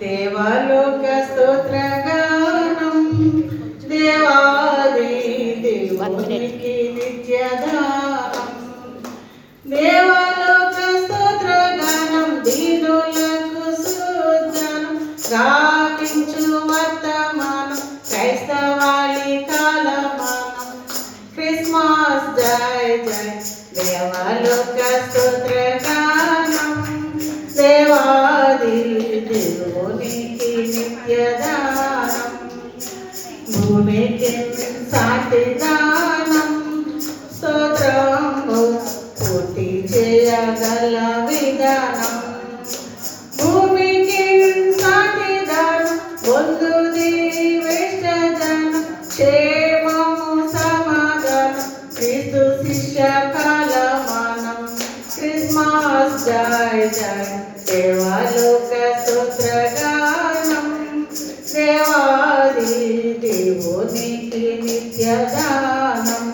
దేవలోక స్తోత్రగానం. దేవాది దేవునికి నిత్యదానం. దేవలోక స్తోత్రగానం దీనులకు సూత్రం రాపించు వర్తమానం క్రైస్తవాళి కాలమానం. క్రిస్మస్ జయ జయ దేవలోక స్తోత్రగానం. భూమికి సాటి స్తోత్రము పూర్తి చేయగల విధానం భూమికి సాటి దానం పొందు క్షేమము సమాధానం క్రీస్తు శిష్య కాలమానం క్రిస్మస్ జయ జయ దేవాలోక స్తోత్రగానం దేవాది దేవునికి నిత్యదానం